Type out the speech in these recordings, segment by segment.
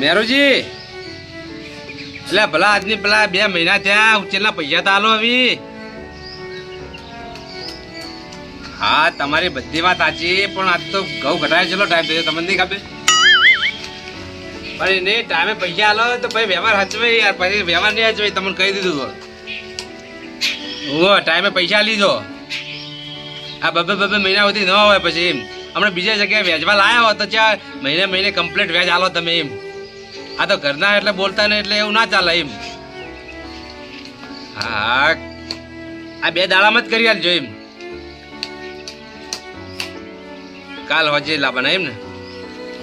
મેરુજી. એટલે ભલા આજની પેલા બે મહિના થયા ઉચેલના પૈસા તો આલો હવે. હા, તમારી બધી વાત સાચી, પણ આજ તો ઘઉં ઘટાડે ચલો ટાઈમ થયો તમને નહીં ખબર? પણ એને ટાઈમે પૈસા આલો તો પછી વ્યવહાર હચવે યાર, પછી વ્યવહાર નહીં હચવે તમને કહી દીધું ઓ ટાઈમે પૈસા લીધો આ બબે બબે મહિના સુધી ન હોય પછી હમણાં બીજા જગ્યાએ વેચવા લાયા હો તો ત્યાં મહિને મહિને કમ્પ્લીટ વેચ આલો તમે એમ. આ તો ઘરના એટલે બોલતા નહીં એટલે એવું ના ચાલે એમ. હા આ બે દાડામાં જ કરી આલજો એમ. કાલ હોજે લાવવાના એમ ને.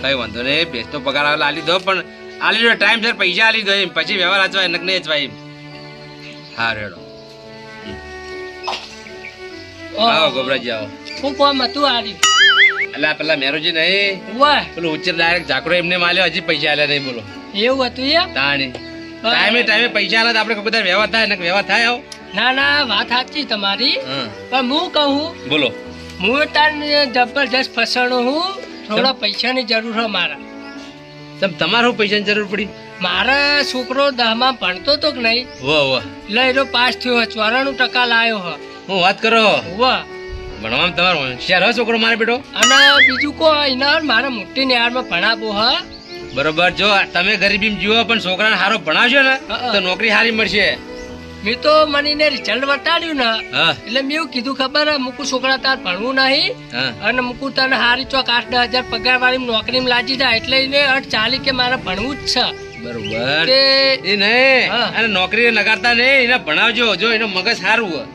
કઈ વાંધો નહીં ભેજ તો પગાર આવેલા આલી દો પણ આલી દો ટાઈમ સર પૈસા આલી દો એમ. પછી વ્યવહાર આચવાય નક નહીં અચવાય એમ. હા રેડો. આવો ગોબરાજી આવો. હું કોમ હતું આલી એટલે પેલા મેરોજી નહીં. વાહ પેલું ઉચ્ચર ડાયરેક્ટ ઝાકડો એમને માલ્યો હજી પૈસા આલ્યા નહીં બોલો. એવું હતું એ તાણી. ટાઈમે ટાઈમે પૈસા આલે તો આપણે બધા વ્યવહાર થાય ને વ્યવહાર થાય આવો. ના ના વાત સાચી તમારી. પણ હું કહું બોલો. હું તારને જબરજસ્ત ફસણો હું થોડા પૈસાની જરૂર છે મારા. તમ તમારે પૈસાની જરૂર પડી? મારા છોકરો દહમાં ભણતો તો કે નહીં? વાહ વાહ. લઈ એનો પાસ થયો ચોરાણું ટકા લાયો હ હું વાત કરો. વાહ. ભણવામાં તમારો હોશિયાર હો છોકરો મારે બેટો. અને બીજું કો એના મારા મોટી નિહાળમાં ભણાવો હ બરોબર. જો તમે ગરીબી જીવો પણ છોકરાને સારો ભણાવશો ને તો નોકરી સારી મળશે. મેં તો મને રિઝલ્ટ વટાડ્યું ને એટલે મેં એવું કીધું ખબર મૂકું છોકરા તાર ભણવું નહીં અને મુકુ તને હારી ચોક આઠ દસ હજાર પગાર વાળી નોકરીમાં લાગી જાય એટલે એને અઠ ચાલી કે મારે ભણવું જ છે. બરોબર. એ નહીં. અને નોકરી નકારતા નહીં એને ભણાવજો જો એનો મગજ સારું હોય.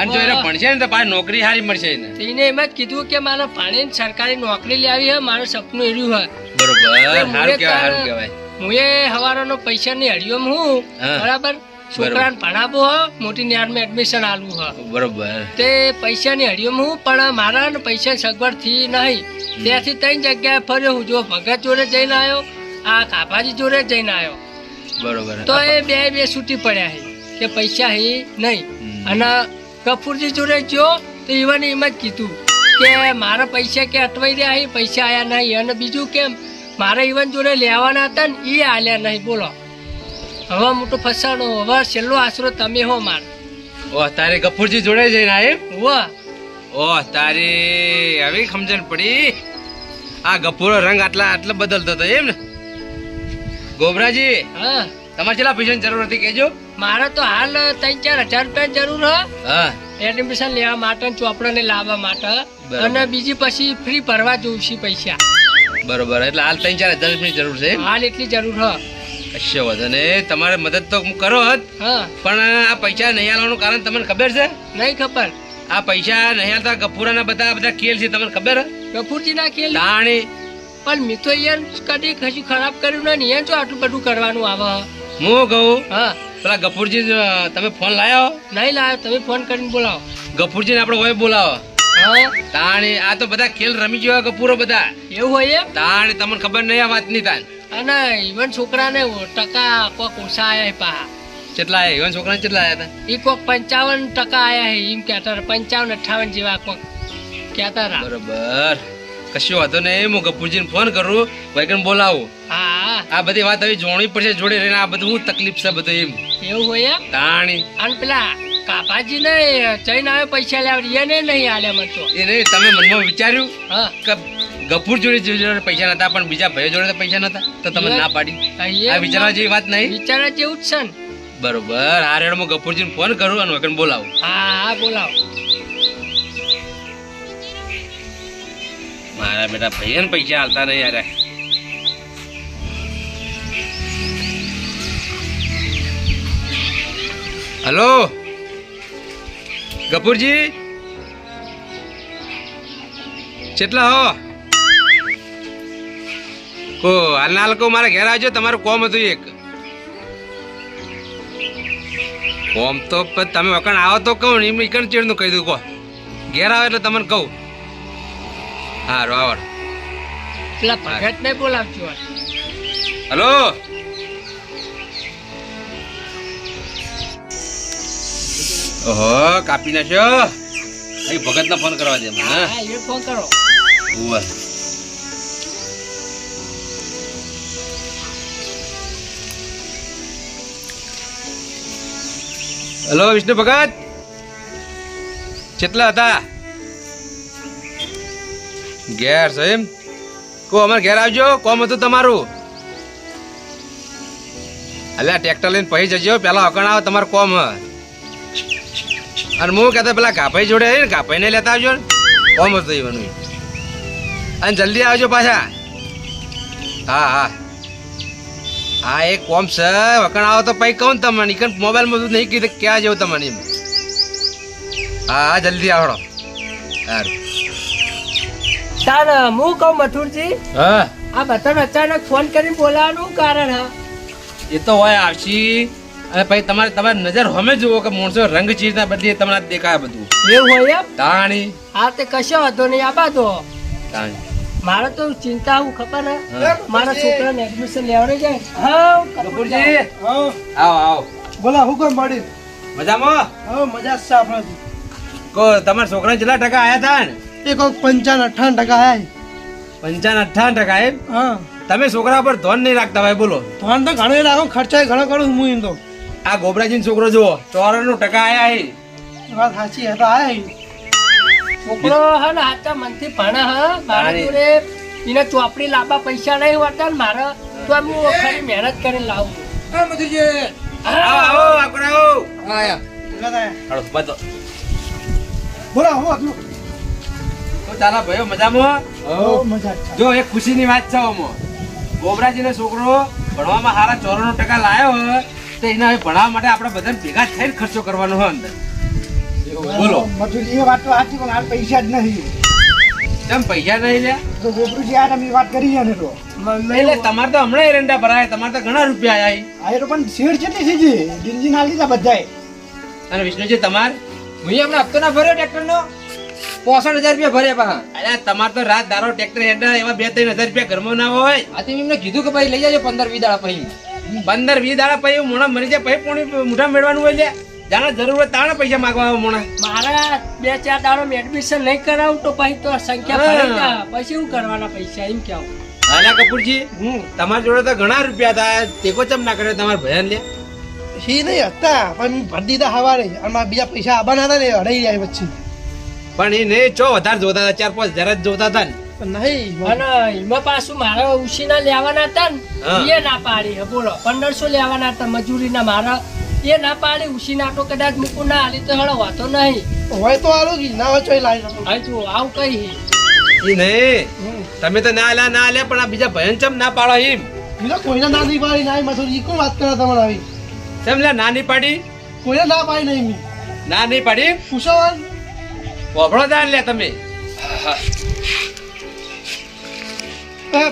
અને જો એને. ભણશે ને તો પાછી નોકરી સારી મળશે એને. એને એમ જ કીધું કે મારે ભણીને સરકારી નોકરી લેવી હે મારું સપનું એર્યું હે. બરોબર. સારું કહેવાય સારું કહેવાય. હું એ હવારોનો પૈસાની હળિયોમ હું હા. બરાબર? છોકરાને ભણાવવો હ મોટી નિહાળમાં એડમિશન આલવું હ. બરોબર. તે પૈસાની હળિયોમ હું પણ મારા ને પૈસા સગવડથી નહીં. ત્યાંથી ત્રણ જગ્યાએ ફર્યો હું જો ભગત જોડે જઈને આવ્યો આ કાભાજી જોડે જઈને આવ્યો. બરોબર. તો એ બે બે છૂટી પડ્યા છે કે પૈસા હી નહીં. અને કપૂરજી જોડે ગયો તો ઈવન એમ જ કીધું કે મારા પૈસા કે અટવાઈ રહ્યા અહીં પૈસા આવ્યા નહીં. અને બીજું કેમ મારા ઈવન જોડે લેવાના હતા ને એ આલ્યા નહીં. બોલો. હવે મોટું ફસાણો હવે છેલ્લો આશરો તમે હો માર. ઓ તારે કપૂરજી જોડે જઈને એમ વાહ ઓ તારી આવી સમજણ પડી? આ ગફુરો રંગ આટલા આટલા બદલતો હતો એમ ને? ગોબરાજી હા. તમારે કેટલા પૈસાની જરૂર હતી કેજો મારે તો હાલ ત્રણ ચાર હજાર રૂપિયા જરૂર હ. હા. એડમિશન લેવા માટે ચોપડાને લાવવા માટે. અને બીજી પછી ફ્રી ભરવા જવું છે પૈસા. બરોબર એટલે હાલ ત્રણ ચાર હજાર રૂપિયાની જરૂર છે? હાલ એટલી જરૂર હ. કશો વધુ ને તમારે મદદ તો હું કરો જ. હા. પણ આ પૈસા નહીં આવવાનું કારણ તમને ખબર છે? નહીં ખબર. આ પૈસા નહીં આલતા ગફુરાના બધા બધા ખેલ છે તમને ખબર? હે? કપૂરજી ના ખેલ? દાણી. પણ મિત્રો યાર કદી કશું ખરાબ કર્યું નહીં નહીં તો આટલું બધું કરવાનું આવે. હું કહું? હા. પેલા ગફુરજી તમે ફોન લાવ્યો નહીં લાવ્યો તમે ફોન કરીને બોલાવો. ગફુરજીને આપણે હોય બોલાવો. તાણે આ તો બધા ખેલ રમી ગયો ગપુરો બધા. એવું હોય એમ? તાણી તમને ખબર નહીં આ વાતની તાન અને ઇવન છોકરાને ટકા કોક ઓછા આયા પા કેટલા આયા? ઈવન છોકરાને કેટલા આયા હતા? એ કોક પંચાવન ટકા આયા હે એમ કહેતા પંચાવન અઠાવન જેવા કોક કહેતા હતા. બરોબર. કશું વાંધો નહીં હું ગપુરજીને ફોન કરું વૈકન બોલાવું. હા. આ બધી વાત હવે જોડવી પડશે જોડે રહીને આ બધું તકલીફ છે બધું એમ. એવું હોય એમ? તાણી. અને પેલા કાપાજી ને જઈને આવે પૈસા લાવ્યા એને નહીં આલે મને તો. એ નહીં તમે મનમાં વિચાર્યું હા. કે ગફુર જોડે જોડે પૈસા નતા પણ બીજા ભાઈઓ જોડે તો પૈસા નતા? તો તમે ના પાડી. આ વિચારવા જેવી વાત નહીં? વિચારા જેવું જ છે ને. બરોબર આ રેડમાં ગફુરજીને ફોન કરું અને વૈકન બોલાવું. હા હા બોલાવો. મારા બેટા ભાઈને પૈસા હાલતા નહીં યાર. હલો? કપૂરજી? કેટલા હો? કો હાલના હાલ કહું મારા ઘેર આવજો, તમારું કોમ હતું એક. કોમ તો તમે વખણ આવો તો કહું ને, એમ ચેડનું કહી દઉં કહો ઘેર આવે એટલે તમને કહું. Aro awar. Kelapa get me bola. Halo. Oh, kapi. Ayo bagat telepon karo aja mah. Ayo telepon karo. Wah. Halo Wisnu Bagat. Cetla ta? ઘેર છે એમ? કો અમારે ઘેર આવજો. કોમ હતું તમારું? અલ્યા, ટ્રેક્ટર લઈને પછી જજો. પેલા અકણ આવે, તમારું કોમ. અને હું કહેતો, પેલા કાપાઈ જોડે ને કાપાઈને લેતા આવજો ને. કોમ હતું એવાનું અને જલ્દી આવજો પાછા. હા હા. હા, એ કોમ છે. વકણ આવો તો પછી કહું ને તમને. ઈકન મોબાઈલમાં બધું નહીં કીધું, ક્યાં જવું તમને એમ? હા હા, જલ્દી આવડો. સારું. તાર હું કહું મથુરજી? હા. આ બધાને અચાનક ફોન કરીને બોલાવાનું કારણ હા. એ તો હોય આવશી. અને પછી તમારે તમારી નજર હમે જુઓ કે માણસો રંગ ચીજના બદલી તમને દેખાય બધું. એવું હોય એમ? તાણી. હા તે કશો હતો નહીં આ તો તાણી. મારે તો ચિંતા હું ખબર હે. હા. મારા છોકરાને એડમિશન લેવાનું છે. હા કપૂરજી. આવો આવો. બોલા હુકમ મળી મજામાં? હા મજા જ છે આપણે કો તમારા છોકરા જેટલા ટકા આયા હતા ને? એ કોઈક પંચાવન અઠાવન ટકા આય પંચાવન અઠાવન ટકા એમ? હા. તમે છોકરા પર ધોન નહીં રાખતા ભાઈ બોલો. ધોન તો ઘણો રાખો ખર્ચા ઘણો કરું હું એમ તો. આ ગોબરાજી છોકરો જુઓ ચોરાણું ટકા આયા હે વાત સાચી હે તો આય છોકરો હે ને હાચા મનથી ભણે હે. મારા. જોડે એને ચોપડી લાંબા પૈસા નહીં હોતા ને મારે તો આમ હું ખાલી મહેનત કરીને લાવું. આવો આવો આકડ આવો. આય. બોલા હું આટલું તો તારા ભાઈઓ મજામાં? જ છે. એક ખુશીની વાત છે ઓમો ગોબરાજીનો છોકરો ભણવામાં સારા ચોરાણું ટકા લાયો હોય તો એને હવે ભણાવવા માટે આપણે બધાને ભેગા થઈને ખર્ચો કરવાનો હોય અંદર. બોલો. મજૂરી એ વાત તો સાચી પણ આ પૈસા જ નહીં કેમ પૈસા નહીં લે? તો ગોબરુજી આ તમે વાત કરી છે ને તો. એટલે તમારે તો હમણાં એરંડા ભરાય તમારે તો ઘણા રૂપિયા આયા આ એ તો પણ શેડ કેટલી થઈ ગઈ દિલજી ના લીધા બધાય. અને વિષ્ણુજી તમાર? હું હમણાં હપ્તો ના ભર્યો ટ્રેક્ટર નો પોસઠ હજાર રૂપિયા ભર્યા પા અરે તમારે તો રાત દારો ટ્રેક્ટર હેડ એવા બે ત્રણ હજાર રૂપિયા ઘરમાં ના હોય. આ તો એમને કીધું કે ભાઈ લઈ જાજો પંદર વીસ દાડા પછી. પંદર વીસ દાડા પછી મોણા મરી જાય પછી પોણી મોઢા મેળવાનું હોય લે જાણે જરૂર હોય તાણે પૈસા માંગવા આવે મોણા. મારા બે ચાર દાડો એડમિશન નહીં કરાવું તો પછી તો સંખ્યા પછી શું કરવાના પૈસા એમ કેવું અલ્યા કપૂરજી હું તમારી જોડે તો ઘણા રૂપિયા હતા. તેકો ચમ ના કર્યો તમારા ભયન લે સી નહીં હતા પણ ભરી દીધા હવારે. અને મારા બીજા પૈસા આવવાના હતા ને અડાઈ જાય પછી. પણ એ નહીં ચો વધારે જોતા હતા ચાર પાંચ હજાર જ જોતા હતા ને. પણ નહીં અને એમાં પાછું મારા ઉશીના લેવાના હતા ને એ ના પાડી હે, બોલો. પંદરસો લેવાના હતા મજૂરીના મારા. એ ના પાડી ઉશીના તો કદાચ મૂકું ના હાલી તો હળો વાતો નહીં. હોય તો આલો કી ના હોય તો લાવી હવે જો આવું કઈ એ નહીં. તમે તો ના લ્યા ના લે પણ આ બીજા ભયન ચમ ના પાડો એમ બીજા કોઈને ના નહીં પાડી ના મજૂરી કોણ વાત કરે તમારે આવી? ચમ લે ના નહીં પાડી કોઈને ના પાડી નહીં નાની ના નહીં પાડી પૂછો પોપડો દાન લે તમે. એ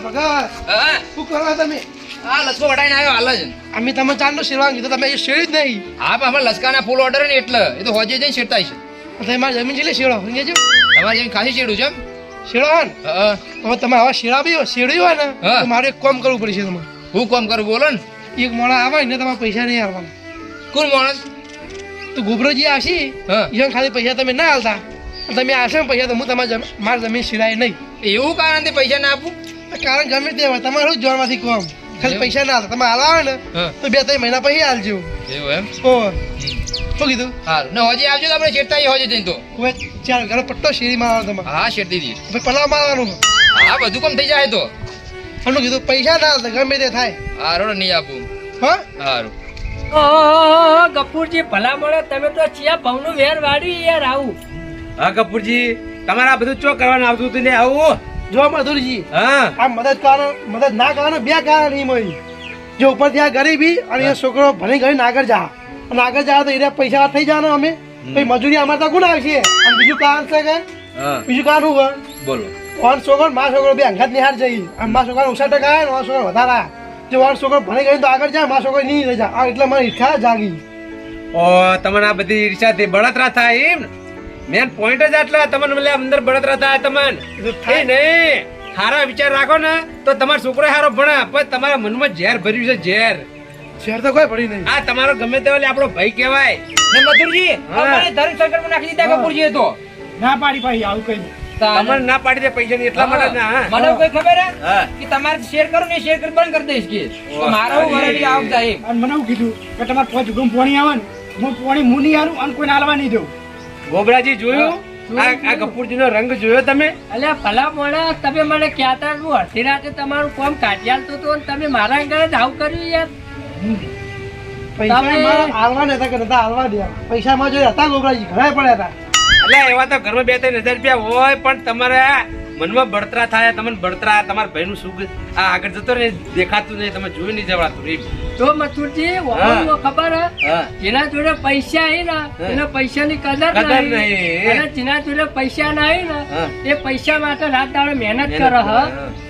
શું કરો તમે? હા લસકો વટાઈને આવ્યો હાલ જ. અમે તમે ચાંદનો શેરવા કીધું તમે એ શેરી જ નહીં. હા પણ અમારે લસકાના ફૂલ ઓર્ડર ને એટલે એ તો હોજે જઈને શેરતા છે તમે મારી જમીન છે શેરો સમજે છો તમારે ખાસી શેડું છે? શેરો હોય ને? હવે તમે આવા શેરા બી હોય ને હા. તો મારે એક કામ કરવું પડશે તમારે. હું કોમ કરું બોલો ને. એક મોડા આવે ને તમારે પૈસા નહીં આવવાના. કોણ માણસ? તો ગોબરોજી આવશે હા. ખાલી પૈસા તમે ના આવતા તમે આવશો ને પૈસા તો હું તમારે જમ- મારી જમીન સિરાય નહીં. એવું કારણ પૈસા ના આપું? કારણ ગમે તે હોય. તમારે શું જોવામાંથી કોમ? ખાલી પૈસા ના આવે તમે હાલ આવે ને તો બે ત્રણ મહિના પછી હાલજો. એવું એમ? ઓ શું કીધું? હાલ ને હોજે આવજો તો આપણે શેરતા હોજે જઈને તો. હવે ચાલ ઘરે પટ્ટો શેરી મારવાનો તમે હા શેર દીધી હવે પલાવ મારવાનું હા બધું કામ થઈ જાય તો. એમનું કીધું પૈસા ના આવતા ગમે તે થાય. હારો નહીં આપું. હા? સારું ઓહો ગફુરજી ભલા મળે. તમે તો ચિયા ભવનું વેર વાડી યાર આવું. હા કપૂરજી તમારે આ બધું ચો કરવાનું આવતું હતું ને આવું? જો મધુરજી હા. આ મદદ કારણ મદદ ના કરવાનું બે કારણ નહીં મળી જો ઉપરથી આ ગરીબી અને એ છોકરો ભણી ગણી આગળ જા. અને આગળ જા તો એને પૈસા થઈ જવાના અમે. પછી મજૂરી અમારે તો ગુના આવશે. અને બીજું કારણ છે કે બીજું કારણ શું બોલો. વન છોકરો મા છોકરો બે અંગાત નિહાર જઈ. અને મા છોકરા ઓછા ટકા આવે ને મારા છોકરા વધારે. જો વન છોકરો ભણી ગઈ તો આગળ જાય મા છોકરો નહીં રહી જાય. એટલે મારી ઈચ્છા જાગી. ઓ તમને આ બધી ઈર્ષાથી બળતરા થાય એમ મેન પોઈન્ટ જ આટલા. તમને મળે અંદર બળતરા થાય તમને. એ નહીં. સારા વિચાર રાખો ને તો તમારો છોકરો સારો ભણે. પણ તમારા મનમાં ઝેર ભર્યું છે ઝેર. શેર તો કોઈ પડી નહીં. આ તમારો ગમે તે ઓલે આપણો ભાઈ કહેવાય. ને મધુરજી. અમારે ધર્મ સંકટમાં નાખી દીધા કપૂરજી તો. ના પાડી પાડી આવું કઈ તમારે ના પાડી દે પૈસા ની એટલા માટે ના મને કોઈ ખબર હે? કે તમારે શેર કરો ને શેર કરી બંધ કરી દઈશ કે. મારા હું વરડી આવ જાય અને મને એવું કીધું કે તમારે પાંચ ગુમ પોણી આવે ને હું પોણી મુની નહીં હારું અને કોઈને હાલવા નહીં દઉં. ગોબરાજી જોયું? આ આ કપૂરજીનો રંગ જોયો તમે? અલ્યા ભલા મોડા તમે મને કહેતા હું અડધી રાતે તમારું કોમ કાઢી આલતો હતો તમે મારા આગળ જ આવું કર્યું યાર. પૈસા હાલવા નતા કે હાલવા દે. પૈસા માં જોયા હતા ગોબરાજી ઘણા પડ્યા હતા. એટલે એવા તો ઘરમાં બે ત્રણ હજાર રૂપિયા હોય પણ તમારે મનમાં બળતરા થાય તમને બળતરા તમારા ભાઈનું સુખ આ આગળ જતો ને દેખાતું નહીં તમે જોઈ નહીં જવાતું જો મથુરજી વહાણમાં ખબર હા? જેના જોડે પૈસા હે ને એને પૈસાની કદર કદર નહીં. અને જેના જોડે પૈસા ના હે ને એ પૈસા માટે રાત દાડો મહેનત કરે હ.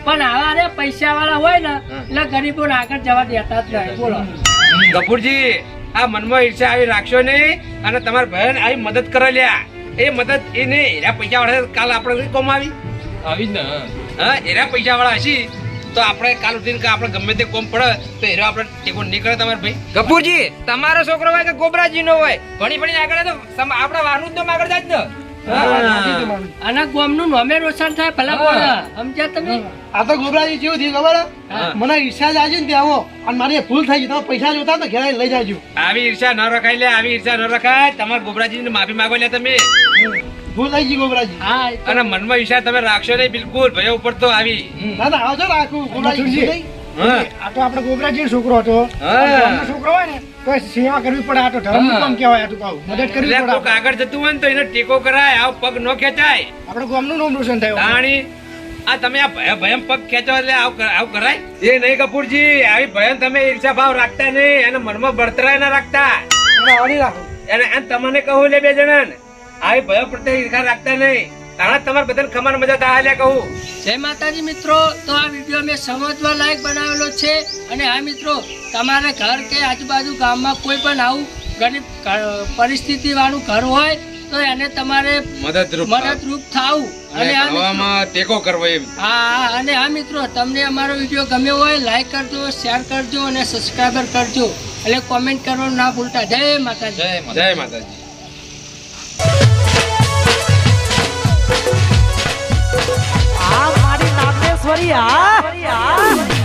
પણ આવા રે પૈસા વાળા હોય ને એટલે એટલે ગરીબોને આગળ જવા દેતા જ નહીં. બોલો. કપૂરજી આ મનમાં ઈર્ષા આવી રાખશો નહીં અને તમારા બહેન આવી મદદ કરે લ્યા એ મદદ એ નહીં એના પૈસા વાળા કાલ આપણે કોમ આવી આવી જ ને હા. એના પૈસા વાળા હશી. તો આપણે કાલ ઉઠીને કે આપણે ગમે તે કોમ પડે તો હેરો આપણે ટેકો નીકળે તમારે ભાઈ. કપૂરજી તમારો છોકરો હોય કે ગોબરાજી નો હોય? ભણી ભણી આગળ તો આપણા વારનું જ નામ આગળ જાય ને હા. ગોમનું નોમે રોશન થાય ભલા બોલા. સમજ્યા તમે? આ તો ગોબરાજી જેવું થયું ખબર મને ઈચ્છા જ આવી ને ત્યાં અને મારી ભૂલ થઈ ગઈ. તમે પૈસા જોતા તો ઘેર લઈ જાજો. આવી ઈર્ષા ન રખાય લે આવી ઈર્ષા ન રખાય. તમારા ગોબરાજીને માફી માંગો લે તમે. ભૂલ થઈ ગઈ ગોબરાજી હા અને મનમાં ઈશા તમે રાખશો નહીં બિલકુલ ભય ઉપર તો આવી. ના ના આવજો રાખું? હા. આ તો આપણે ગોબરાજી છોકરો હતો. છોકરો હોય ને તો સેવા કરવી પડે આ તો ધર્મ કામ કહેવાય આ તો કહું. મદદ કરવી પડે કોક આગળ જતું હોય ને તો એને ટેકો કરાય આવ પગ ન ખેંચાય. આપણે. ગામનું નામ રોશન થયું. પાણી આ તમે આ ભય- ભયમ પગ ખેંચો એટલે આવ કર- આવ કરાય? એ નહીં કપૂરજી આવી ભયમ તમે ઈર્ષા ભાવ રાખતા નહીં એને મનમાં બળતરાય ના રાખતા. રાખું. અને તમને કહું લે બે જણા આવી ભયો પ્રત્યે ઈર્ષા રાખતા નહીં. તાણા તમારે બધાને ખમાર મજા તા હાલ્યા કહું. જય માતાજી મિત્રો તો આ વીડિયો મેં સમજવા લાયક બનાવેલો છે અને આ મિત્રો તમારે ઘર કે આજુબાજુ ગામમાં કોઈ પણ આવું ગરીબ ઘ- પરિસ્થિતિ વાળું ઘર હોય તો એને તમારે મદદરૂપ મદદરૂપ થાવું. અને આ મિત્રો- ટેકો કરવો એમ. હા હા, અને આ મિત્રો તમને અમારો વીડિયો ગમ્યો હોય લાઈક કરજો શેર કરજો અને સબસ્ક્રાઈબર કરજો. એટલે કોમેન્ટ કરવાનું ના ભૂલતા. જય માતાજી. જય માતાજી. ઈશ્વરી